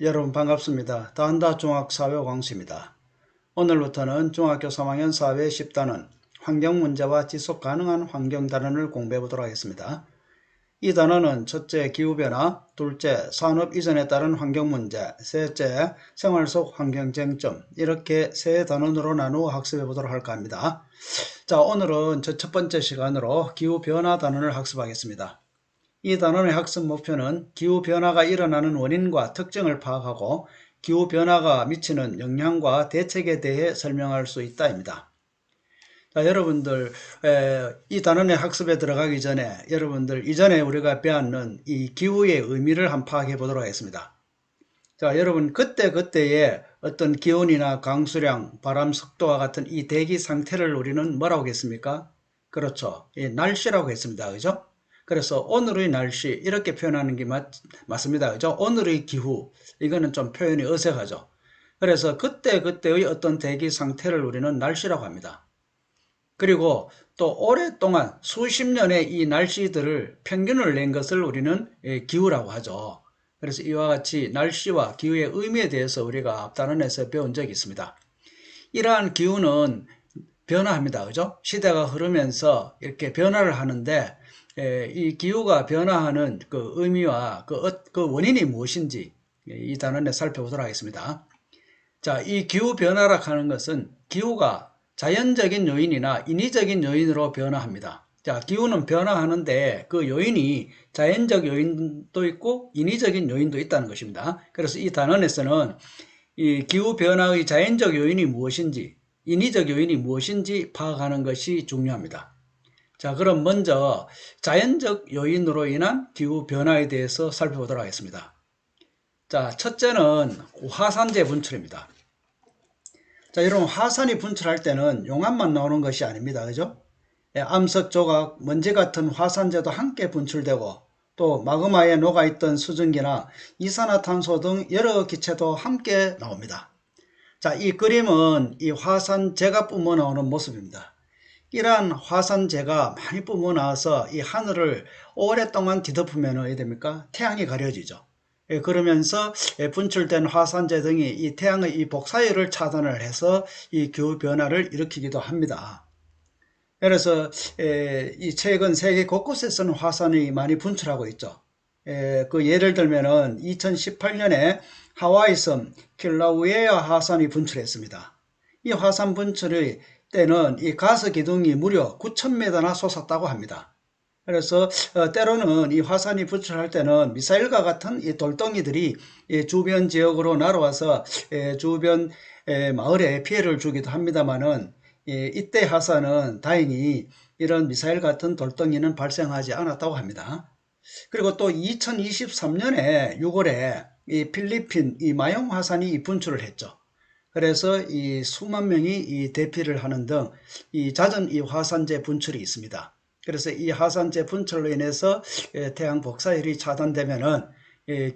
여러분 반갑습니다. 다한다 중학사회 광수입니다. 오늘부터는 중학교 3학년 사회 10단원 환경문제와 지속가능한 환경단원을 공부해 보도록 하겠습니다. 이 단원은 첫째 기후변화, 둘째 산업 이전에 따른 환경문제, 셋째 생활 속 환경쟁점 이렇게 세 단원으로 나누어 학습해 보도록 할까 합니다. 자 오늘은 저 첫 번째 시간으로 기후변화 단원을 학습하겠습니다. 이 단원의 학습 목표는 기후변화가 일어나는 원인과 특징을 파악하고 기후변화가 미치는 영향과 대책에 대해 설명할 수 있다입니다. 자, 여러분들 에, 이 단원의 학습에 들어가기 전에 여러분들 이전에 우리가 배웠는 이 기후의 의미를 한번 파악해 보도록 하겠습니다. 자, 여러분 그때 그때의 어떤 기온이나 강수량, 바람 속도와 같은 이 대기 상태를 우리는 뭐라고 하겠습니까? 그렇죠. 예, 날씨라고 했습니다. 그죠? 그래서 오늘의 날씨 이렇게 표현하는 게 맞, 맞습니다. 그죠? 오늘의 기후 이거는 좀 표현이 어색하죠. 그래서 그때 그때의 어떤 대기 상태를 우리는 날씨라고 합니다. 그리고 또 오랫동안 수십 년의 이 날씨들을 평균을 낸 것을 우리는 예, 기후라고 하죠. 그래서 이와 같이 날씨와 기후의 의미에 대해서 우리가 앞단원에서 배운 적이 있습니다. 이러한 기후는 변화합니다. 그죠? 시대가 흐르면서 이렇게 변화를 하는데 예, 이 기후가 변화하는 그 의미와 그, 어, 그 원인이 무엇인지 이 단원에 살펴보도록 하겠습니다. 자, 이 기후 변화라 하는 것은 기후가 자연적인 요인이나 인위적인 요인으로 변화합니다. 자, 기후는 변화하는데 그 요인이 자연적 요인도 있고 인위적인 요인도 있다는 것입니다. 그래서 이 단원에서는 이 기후 변화의 자연적 요인이 무엇인지 인위적 요인이 무엇인지 파악하는 것이 중요합니다. 자, 그럼 먼저 자연적 요인으로 인한 기후 변화에 대해서 살펴보도록 하겠습니다. 자, 첫째는 화산재 분출입니다. 자, 여러분 화산이 분출할 때는 용암만 나오는 것이 아닙니다. 그죠? 예, 암석 조각, 먼지 같은 화산재도 함께 분출되고 또 마그마에 녹아있던 수증기나 이산화탄소 등 여러 기체도 함께 나옵니다. 자, 이 그림은 이 화산재가 뿜어 나오는 모습입니다. 이러한 화산재가 많이 뿜어 나와서 이 하늘을 오랫동안 뒤덮으면 어떻게 됩니까? 태양이 가려지죠. 예, 그러면서 예, 분출된 화산재 등이 이 태양의 이 복사율을 차단을 해서 이 기후 변화를 일으키기도 합니다. 그래서 예, 이 최근 세계 곳곳에서는 화산이 많이 분출하고 있죠. 그 예를 들면은 2018년에 하와이 섬 킬라우에아 화산이 분출했습니다. 이 화산 분출이 때는 이 가스 기둥이 무려 9,000m나 솟았다고 합니다. 그래서 어, 때로는 이 화산이 분출할 때는 미사일과 같은 이 돌덩이들이 이 주변 지역으로 날아와서 에, 주변 에, 마을에 피해를 주기도 합니다만은 이때 화산은 다행히 이런 미사일 같은 돌덩이는 발생하지 않았다고 합니다. 그리고 또 2023년에 6월에 이 필리핀 이 마용 화산이 분출을 했죠. 그래서 이 수만 명이 이 대피를 하는 등 이 잦은 이 화산재 분출이 있습니다. 그래서 이 화산재 분출로 인해서 태양 복사율이 차단되면은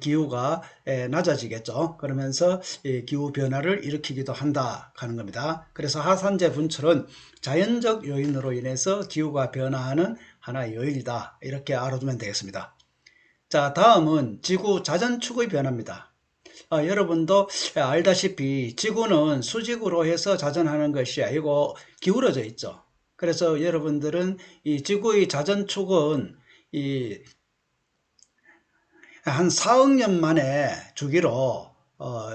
기후가 낮아지겠죠. 그러면서 기후 변화를 일으키기도 한다 하는 겁니다. 그래서 화산재 분출은 자연적 요인으로 인해서 기후가 변화하는 하나의 요인이다. 이렇게 알아두면 되겠습니다. 자, 다음은 지구 자전축의 변화입니다. 아, 여러분도 알다시피 지구는 수직으로 해서 자전하는 것이 아니고 기울어져 있죠. 그래서 여러분들은 이 지구의 자전축은 이 한 4억 년 만에 주기로 어,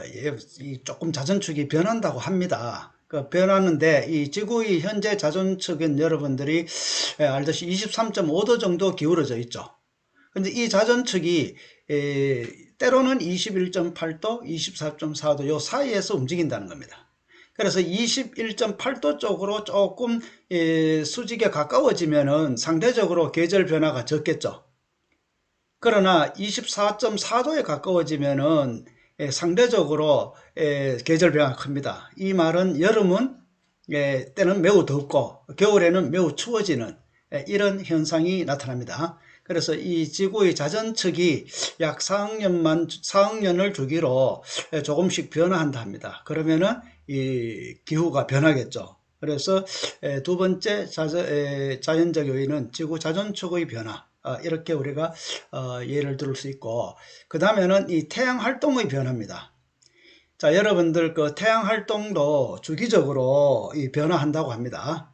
조금 자전축이 변한다고 합니다. 그 변하는데 이 지구의 현재 자전축은 여러분들이 알듯이 23.5도 정도 기울어져 있죠. 근데 이 자전축이 에, 때로는 21.8도, 24.4도 요 사이에서 움직인다는 겁니다. 그래서 21.8도 쪽으로 조금 에, 수직에 가까워지면은 상대적으로 계절 변화가 적겠죠. 그러나 24.4도에 가까워지면은 에, 상대적으로 에, 계절 변화가 큽니다. 이 말은 여름은 에, 때는 매우 덥고 겨울에는 매우 추워지는 에, 이런 현상이 나타납니다. 그래서 이 지구의 자전축이 약 4억년만 4억년을 주기로 조금씩 변화한다 합니다. 그러면은 이 기후가 변하겠죠. 그래서 두 번째 자연적 요인은 지구 자전축의 변화. 어, 이렇게 우리가 어, 예를 들을 수 있고 그 다음에는 이 태양 활동의 변화입니다. 자, 여러분들 그 태양 활동도 주기적으로 이 변화한다고 합니다.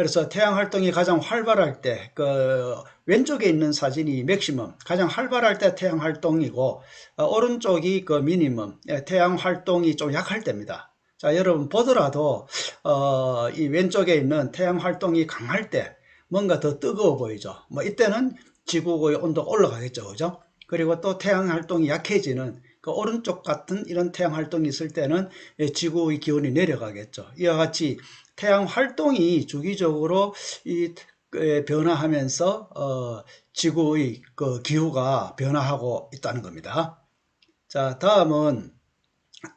그래서 태양 활동이 가장 활발할 때, 그 왼쪽에 있는 사진이 맥시멈, 가장 활발할 때 태양 활동이고 어, 오른쪽이 그 미니멈, 예, 태양 활동이 좀 약할 때입니다. 자, 여러분 보더라도 어, 이 왼쪽에 있는 태양 활동이 강할 때 뭔가 더 뜨거워 보이죠. 뭐 이때는 지구의 온도가 올라가겠죠, 그죠? 그리고 또 태양 활동이 약해지는 그 오른쪽 같은 이런 태양 활동이 있을 때는 예, 지구의 기온이 내려가겠죠. 이와 같이 태양 활동이 주기적으로 이 변화하면서 어, 지구의 그 기후가 변화하고 있다는 겁니다. 자, 다음은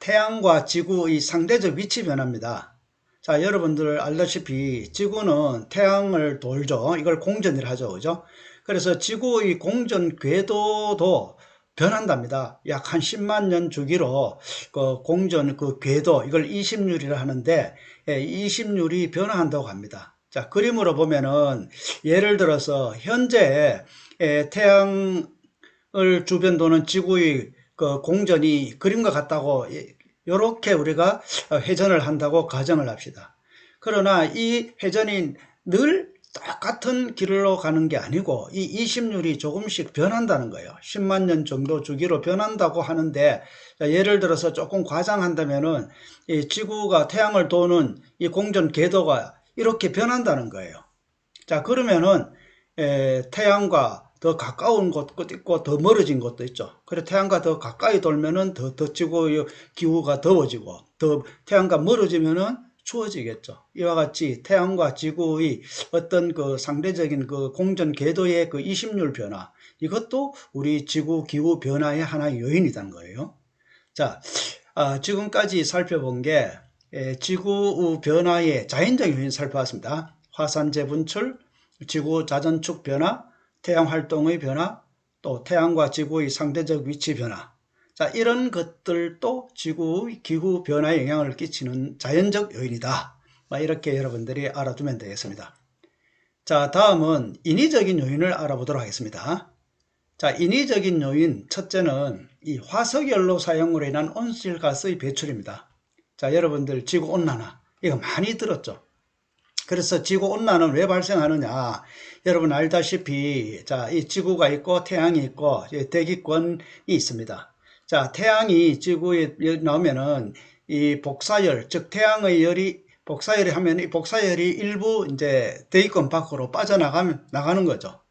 태양과 지구의 상대적 위치 변화입니다. 자, 여러분들 알다시피 지구는 태양을 돌죠. 이걸 공전이라 하죠. 그죠? 그래서 지구의 공전 궤도도 변한답니다. 약 한 10만 년 주기로 그 공전 그 궤도 이걸 이심률이라 하는데 예, 이심률이 변화한다고 합니다. 자 그림으로 보면은 예를 들어서 현재 예, 태양을 주변 도는 지구의 그 공전이 그림과 같다고 이렇게 우리가 회전을 한다고 가정을 합시다. 그러나 이 회전이 늘 똑같은 길로 가는 게 아니고 이 이심률이 조금씩 변한다는 거예요. 10만 년 정도 주기로 변한다고 하는데 예를 들어서 조금 과장한다면은 이 지구가 태양을 도는 이 공전 궤도가 이렇게 변한다는 거예요. 자 그러면은 에, 태양과 더 가까운 곳도 있고 더 멀어진 곳도 있죠. 그래 태양과 더 가까이 돌면은 더, 더 지구 기후가 더워지고 더 태양과 멀어지면은 추워지겠죠. 이와 같이 태양과 지구의 어떤 그 상대적인 그 공전 궤도의 그 이심률 변화 이것도 우리 지구 기후 변화의 하나의 요인이라는 거예요. 자, 아, 지금까지 살펴본 게 에, 지구 변화의 자연적 요인 살펴봤습니다. 화산 재 분출, 지구 자전축 변화, 태양 활동의 변화, 또 태양과 지구의 상대적 위치 변화, 자, 이런 것들도 지구의 기후 변화에 영향을 끼치는 자연적 요인이다. 이렇게 여러분들이 알아두면 되겠습니다. 자, 다음은 인위적인 요인을 알아보도록 하겠습니다. 자, 인위적인 요인 첫째는 이 화석연료 사용으로 인한 온실가스의 배출입니다. 자, 여러분들 지구 온난화 이거 많이 들었죠. 그래서 지구 온난화는 왜 발생하느냐? 여러분 알다시피 자, 이 지구가 있고 태양이 있고 대기권이 있습니다. 자, 태양이 지구에 나오면은 이 복사열, 즉 태양의 열이 복사열이 하면 이 복사열이 일부 이제 대기권 밖으로 빠져나가면 나가는 거죠.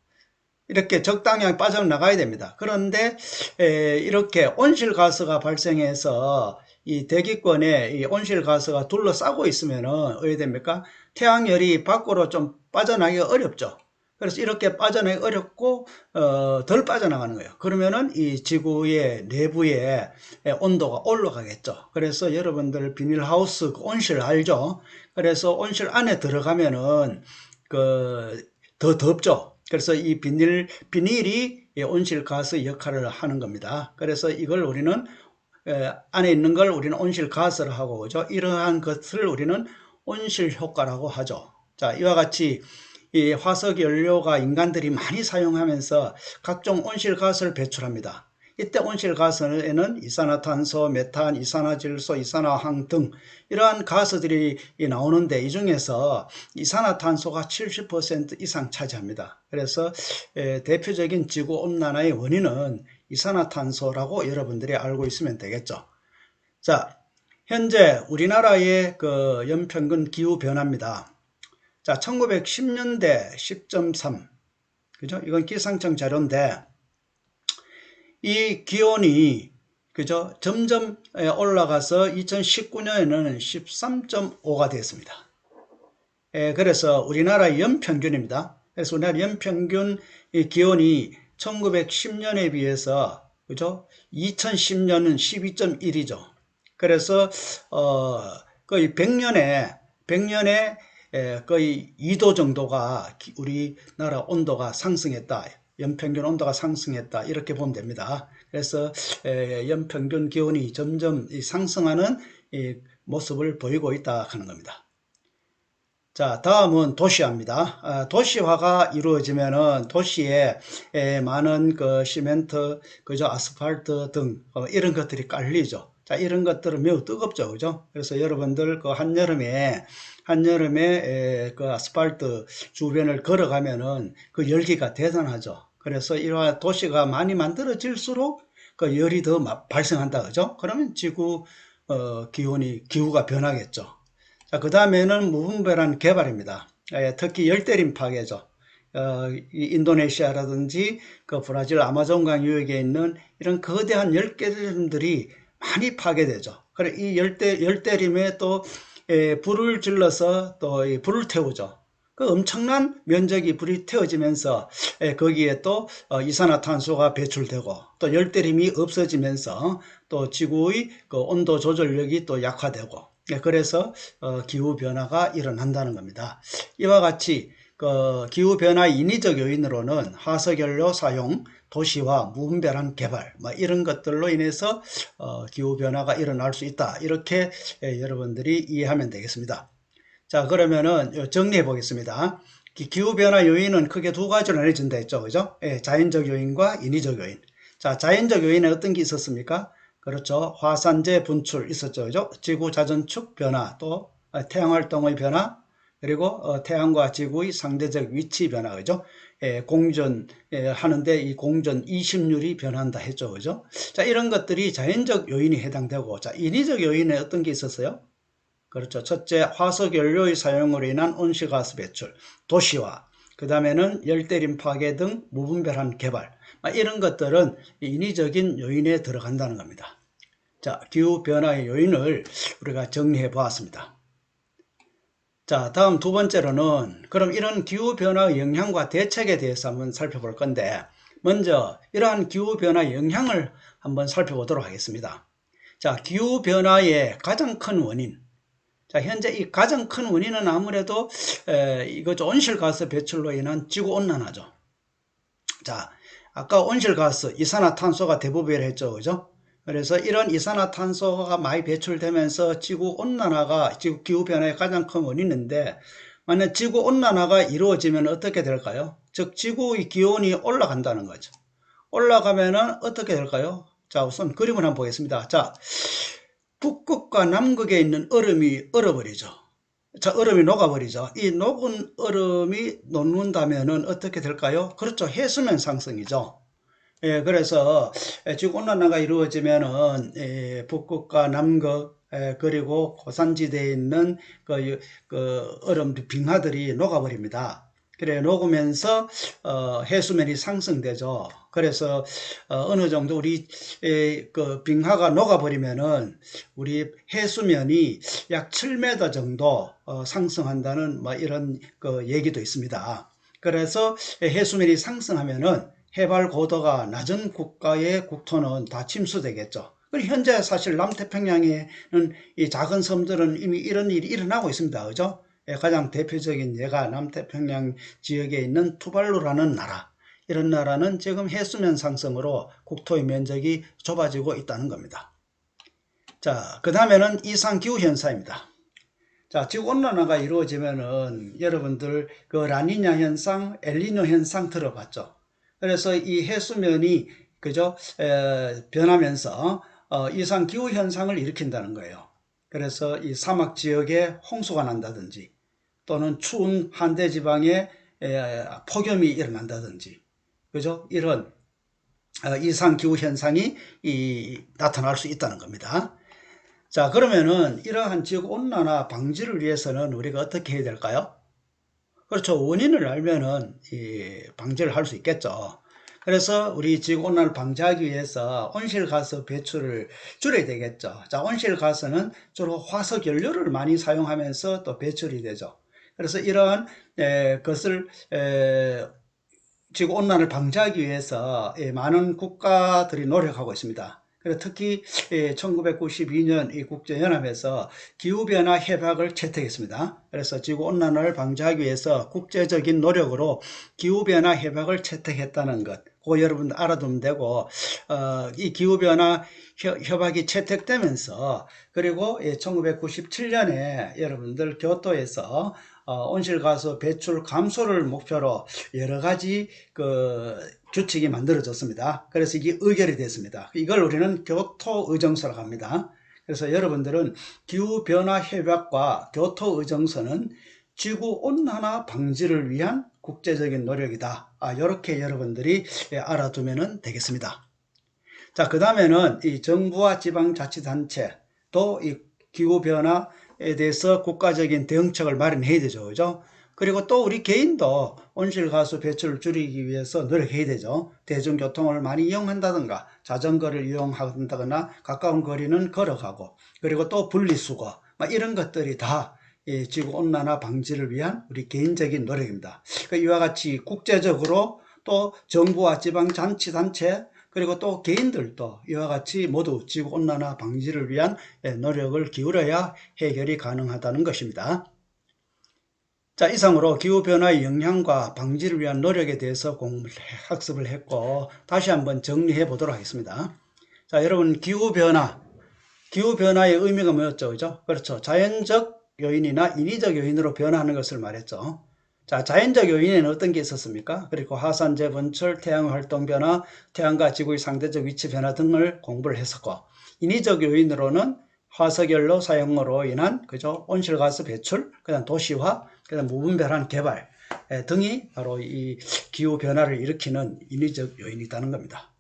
이렇게 적당량 빠져나가야 됩니다. 그런데 에, 이렇게 온실가스가 발생해서 이 대기권에 이 온실가스가 둘러싸고 있으면은 어떻게 됩니까? 태양열이 밖으로 좀 빠져나기가 어렵죠. 그래서 이렇게 빠져나기 어렵고 어, 덜 빠져나가는 거예요. 그러면은 이 지구의 내부의 온도가 올라가겠죠. 그래서 여러분들 비닐하우스 그 온실 알죠? 그래서 온실 안에 들어가면은 그 더 덥죠. 그래서 이 비닐 비닐이 온실 가스 역할을 하는 겁니다. 그래서 이걸 우리는 안에 있는 걸 우리는 온실 가스를 하고 그죠? 이러한 것을 우리는 온실 효과라고 하죠. 자, 이와 같이 이 화석 연료가 인간들이 많이 사용하면서 각종 온실가스를 배출합니다. 이때 온실가스에는 이산화탄소, 메탄, 이산화질소, 이산화황 등 이러한 가스들이 나오는데 이 중에서 이산화탄소가 70% 이상 차지합니다. 그래서 대표적인 지구 온난화의 원인은 이산화탄소라고 여러분들이 알고 있으면 되겠죠. 자, 현재 우리나라의 그 연평균 기후 변화입니다. 자, 1910년대 10.3. 그죠? 이건 기상청 자료인데, 이 기온이, 그죠? 점점 올라가서 2019년에는 13.5가 됐습니다. 예, 그래서 우리나라 연평균입니다. 그래서 우리나라 연평균 이 기온이 1910년에 비해서, 그죠? 2010년은 12.1이죠. 그래서, 어, 거의 100년에, 100년에 예, 거의 2도 정도가 우리나라 온도가 상승했다. 연평균 온도가 상승했다. 이렇게 보면 됩니다. 그래서 연평균 기온이 점점 상승하는 모습을 보이고 있다 하는 겁니다. 자, 다음은 도시화입니다. 아, 도시화가 이루어지면은 도시에 에, 많은 그 시멘트, 그죠, 아스팔트 등 어, 이런 것들이 깔리죠. 자, 이런 것들은 매우 뜨겁죠, 그죠? 그래서 여러분들 그 한여름에 한여름에 에, 그 아스팔트 주변을 걸어가면은 그 열기가 대단하죠. 그래서 이러한 도시가 많이 만들어질수록 그 열이 더 마- 발생한다, 그죠? 그러면 지구 어, 기온이 기후가 변하겠죠. 자, 그 다음에는 무분별한 개발입니다. 예, 특히 열대림 파괴죠. 어, 이 인도네시아라든지 그 브라질 아마존강 유역에 있는 이런 거대한 열대림들이 많이 파괴되죠. 그래 이 열대 열대림에 또 예, 불을 질러서 또이 불을 태우죠. 그 엄청난 면적이 불이 태워지면서 예, 거기에 또 어, 이산화탄소가 배출되고 또 열대림이 없어지면서 또 지구의 그 온도 조절력이 또 약화되고 예, 그래서 어, 기후 변화가 일어난다는 겁니다. 이와 같이 그 기후 변화 인위적 요인으로는 화석연료 사용, 도시화, 무분별한 개발 뭐 이런 것들로 인해서 어, 기후 변화가 일어날 수 있다. 이렇게 예, 여러분들이 이해하면 되겠습니다. 자, 그러면은 정리해 보겠습니다. 기후 변화 요인은 크게 두 가지로 나눠진다 했죠. 그죠? 예, 자연적 요인과 인위적 요인. 자, 자연적 요인에 어떤 게 있었습니까? 그렇죠. 화산재 분출 있었죠. 그죠? 지구 자전축 변화, 또 어, 태양 활동의 변화, 그리고 어, 태양과 지구의 상대적 위치 변화, 그죠? 예, 공전 예, 하는데 이 공전 이심률이 변한다 했죠. 그죠? 자, 이런 것들이 자연적 요인이 해당되고, 자, 인위적 요인에 어떤 게 있었어요? 그렇죠. 첫째, 화석 연료의 사용으로 인한 온실가스 배출, 도시화, 그 다음에는 열대림 파괴 등 무분별한 개발, 아, 이런 것들은 인위적인 요인에 들어간다는 겁니다. 자, 기후 변화의 요인을 우리가 정리해 보았습니다. 자, 다음 두 번째로는 그럼 이런 기후 변화의 영향과 대책에 대해서 한번 살펴볼 건데, 먼저 이러한 기후 변화의 영향을 한번 살펴보도록 하겠습니다. 자, 기후 변화의 가장 큰 원인, 자, 현재 이 가장 큰 원인은 아무래도 에, 이거 온실가스 배출로 인한 지구 온난화죠. 자, 아까 온실가스, 이산화탄소가 대부분이라 했죠, 그죠? 그래서 이런 이산화탄소가 많이 배출되면서 지구 온난화가 지구 기후 변화의 가장 큰 원인인데 만약 지구 온난화가 이루어지면 어떻게 될까요? 즉 지구의 기온이 올라간다는 거죠. 올라가면은 어떻게 될까요? 자, 우선 그림을 한번 보겠습니다. 자, 북극과 남극에 있는 얼음이 얼어버리죠. 자, 얼음이 녹아버리죠. 이 녹은 얼음이 녹는다면은 어떻게 될까요? 그렇죠. 해수면 상승이죠. 예, 그래서 지구 온난화가 이루어지면은 예, 북극과 남극 예, 그리고 고산지대에 있는 그, 그 얼음 빙하들이 녹아버립니다. 그래 녹으면서 어, 해수면이 상승되죠. 그래서 어, 느 정도 우리 에, 그 빙하가 녹아버리면은 우리 해수면이 약 7m 정도 어, 상승한다는 뭐 이런 그 얘기도 있습니다. 그래서 해수면이 상승하면은 해발 고도가 낮은 국가의 국토는 다 침수되겠죠. 그리고 현재 사실 남태평양에는 이 작은 섬들은 이미 이런 일이 일어나고 있습니다. 그죠? 예, 가장 대표적인 예가 남태평양 지역에 있는 투발루라는 나라. 이런 나라는 지금 해수면 상승으로 국토의 면적이 좁아지고 있다는 겁니다. 자, 그 다음에는 이상기후 현상입니다. 자, 지구 온난화가 이루어지면은 여러분들 그 라니냐 현상, 엘니뇨 현상 들어봤죠? 그래서 이 해수면이 그죠? 에, 변하면서 어, 이상 기후 현상을 일으킨다는 거예요. 그래서 이 사막 지역에 홍수가 난다든지 또는 추운 한대 지방에 에, 폭염이 일어난다든지 그죠? 이런 어, 이상 기후 현상이 이, 나타날 수 있다는 겁니다. 자, 그러면은 이러한 지구 온난화 방지를 위해서는 우리가 어떻게 해야 될까요? 그렇죠. 원인을 알면은 이 방지를 할 수 있겠죠. 그래서 우리 지구 온난화를 방지하기 위해서 온실가스 배출을 줄여야 되겠죠. 자, 온실가스는 주로 화석 연료를 많이 사용하면서 또 배출이 되죠. 그래서 이러한 에, 것을 에, 지구 온난화를 방지하기 위해서 예, 많은 국가들이 노력하고 있습니다. 특히 1992년 이 국제연합에서 기후변화 협약을 채택했습니다. 그래서 지구온난화를 방지하기 위해서 국제적인 노력으로 기후변화 협약을 채택했다는 것, 그거 여러분들 알아두면 되고, 어, 이 기후변화 협약이 채택되면서, 그리고 1997년에 여러분들 교토에서 어, 온실 가스 배출 감소를 목표로 여러 가지 그 규칙이 만들어졌습니다. 그래서 이게 의결이 됐습니다. 이걸 우리는 교토의정서라고 합니다. 그래서 여러분들은 기후변화 협약과 교토의정서는 지구 온난화 방지를 위한 국제적인 노력이다. 아, 이렇게 여러분들이 예, 알아두면 되겠습니다. 자, 그 다음에는 이 정부와 지방자치단체 또이 기후변화에 대해서 국가적인 대응책을 마련해야 되죠. 그죠? 그리고 또 우리 개인도 온실가스 배출을 줄이기 위해서 노력해야 되죠. 대중교통을 많이 이용한다든가 자전거를 이용한다거나 가까운 거리는 걸어가고 그리고 또 분리수거 막 이런 것들이 다이 지구 온난화 방지를 위한 우리 개인적인 노력입니다. 그러니까 이와 같이 국제적으로 또 정부와 지방자치단체 그리고 또 개인들도 이와 같이 모두 지구 온난화 방지를 위한 노력을 기울여야 해결이 가능하다는 것입니다. 자, 이상으로 기후변화의 영향과 방지를 위한 노력에 대해서 공부를, 학습을 했고, 다시 한번 정리해 보도록 하겠습니다. 자, 여러분, 기후변화. 기후변화의 의미가 뭐였죠? 그렇죠. 자연적 요인이나 인위적 요인으로 변화하는 것을 말했죠. 자, 자연적 요인에는 어떤 게 있었습니까? 그리고 화산 재 분출, 태양 활동 변화, 태양과 지구의 상대적 위치 변화 등을 공부를 했었고, 인위적 요인으로는 화석연료 사용으로 인한 그죠 온실가스 배출, 그다음 도시화, 그다음 무분별한 개발 등이 바로 이 기후 변화를 일으키는 인위적 요인이라는 겁니다.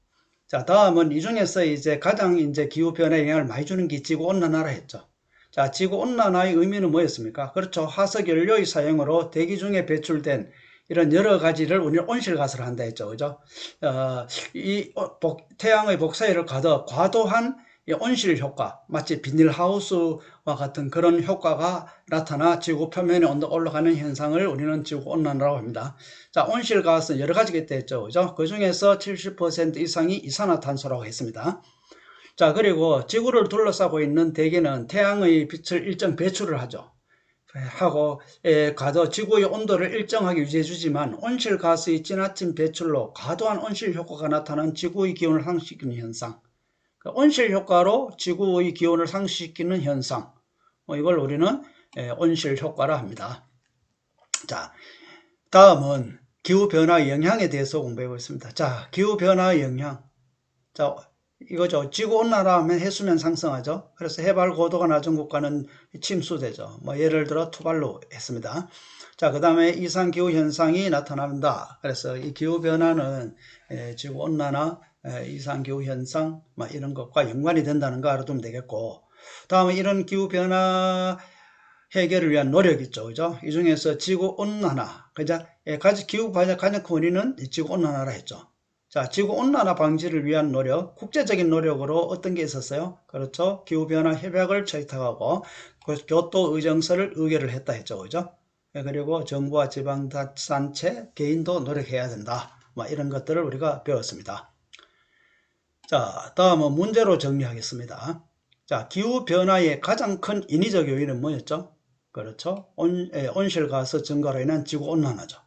자, 다음은 이 중에서 이제 가장 이제 기후 변화에 영향을 많이 주는 게 지구 온난화라 했죠. 자, 지구 온난화의 의미는 뭐였습니까? 그렇죠. 화석 연료의 사용으로 대기 중에 배출된 이런 여러 가지를 우리는 온실가스를 한다 했죠. 그죠? 어, 이 복, 태양의 복사열을 가더 과도한 온실 효과, 마치 비닐하우스와 같은 그런 효과가 나타나 지구 표면의 온도 올라가는 현상을 우리는 지구 온난화라고 합니다. 자, 온실가스 여러 가지가 있죠. 그죠? 그 중에서 70% 이상이 이산화탄소라고 했습니다. 자, 그리고 지구를 둘러싸고 있는 대기는 태양의 빛을 일정 배출을 하죠. 하고 에, 가도 지구의 온도를 일정하게 유지해 주지만 온실가스의 지나친 배출로 과도한 온실 효과가 나타난 지구의 기온을 상승시키는 현상. 그 온실 효과로 지구의 기온을 상승시키는 현상. 뭐 이걸 우리는 에, 온실 효과라 합니다. 자 다음은 기후변화 영향에 대해서 공부해 보겠습니다. 자 기후변화 영향. 자 이거죠. 지구 온난화 하면 해수면 상승하죠. 그래서 해발 고도가 낮은 국가는 침수되죠. 뭐 예를 들어 투발루 했습니다. 자, 그 다음에 이상 기후 현상이 나타납니다. 그래서 이 기후 변화는 지구 온난화, 이상 기후 현상, 뭐 이런 것과 연관이 된다는 거 알아두면 되겠고, 다음에 이런 기후 변화 해결을 위한 노력 있죠. 그죠? 이 중에서 지구 온난화, 그죠? 가지 기후 변화 가장 큰 원인은 지구 온난화라 했죠. 자, 지구 온난화 방지를 위한 노력, 국제적인 노력으로 어떤 게 있었어요? 그렇죠. 기후변화 협약을 채택하고 그 교토 의정서를 의결을 했다 했죠. 그죠? 예, 그리고 정부와 지방단체, 개인도 노력해야 된다. 뭐 이런 것들을 우리가 배웠습니다. 자, 다음은 문제로 정리하겠습니다. 자, 기후변화의 가장 큰 인위적 요인은 뭐였죠? 그렇죠. 온, 예, 온실가스 증가로 인한 지구온난화죠.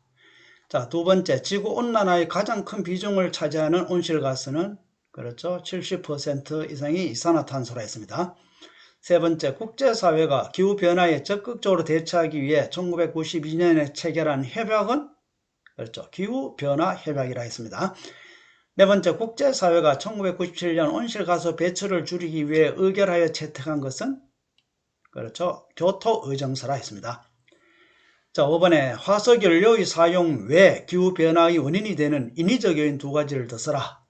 자, 두 번째, 지구 온난화의 가장 큰 비중을 차지하는 온실가스는 그렇죠. 70% 이상이 이산화탄소라 했습니다. 세 번째, 국제사회가 기후변화에 적극적으로 대처하기 위해 1992년에 체결한 협약은 그렇죠. 기후변화 협약이라 했습니다. 네 번째, 국제사회가 1997년 온실가스 배출을 줄이기 위해 의결하여 채택한 것은 그렇죠. 교토의정서라 했습니다. 자, 5번에 화석연료의 사용 외 기후변화의 원인이 되는 인위적 요인 두 가지를 더 써라.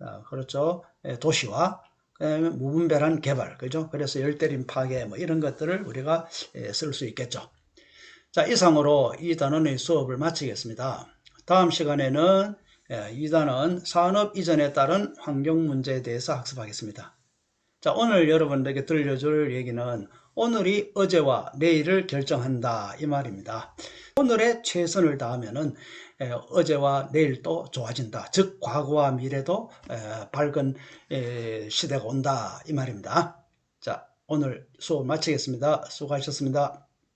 자, 그렇죠. 예, 도시화, 그다음에 무분별한 개발, 그죠? 그래서 열대림 파괴, 뭐 이런 것들을 우리가 예, 쓸수 있겠죠. 자, 이상으로 이 단원의 수업을 마치겠습니다. 다음 시간에는 예, 이 단원 산업 이전에 따른 환경 문제에 대해서 학습하겠습니다. 자, 오늘 여러분들에게 들려줄 얘기는 오늘이 어제와 내일을 결정한다 이 말입니다. 오늘의 최선을 다하면은 어제와 내일도 좋아진다. 즉 과거와 미래도 밝은 시대가 온다 이 말입니다. 자 오늘 수업 마치겠습니다. 수고하셨습니다.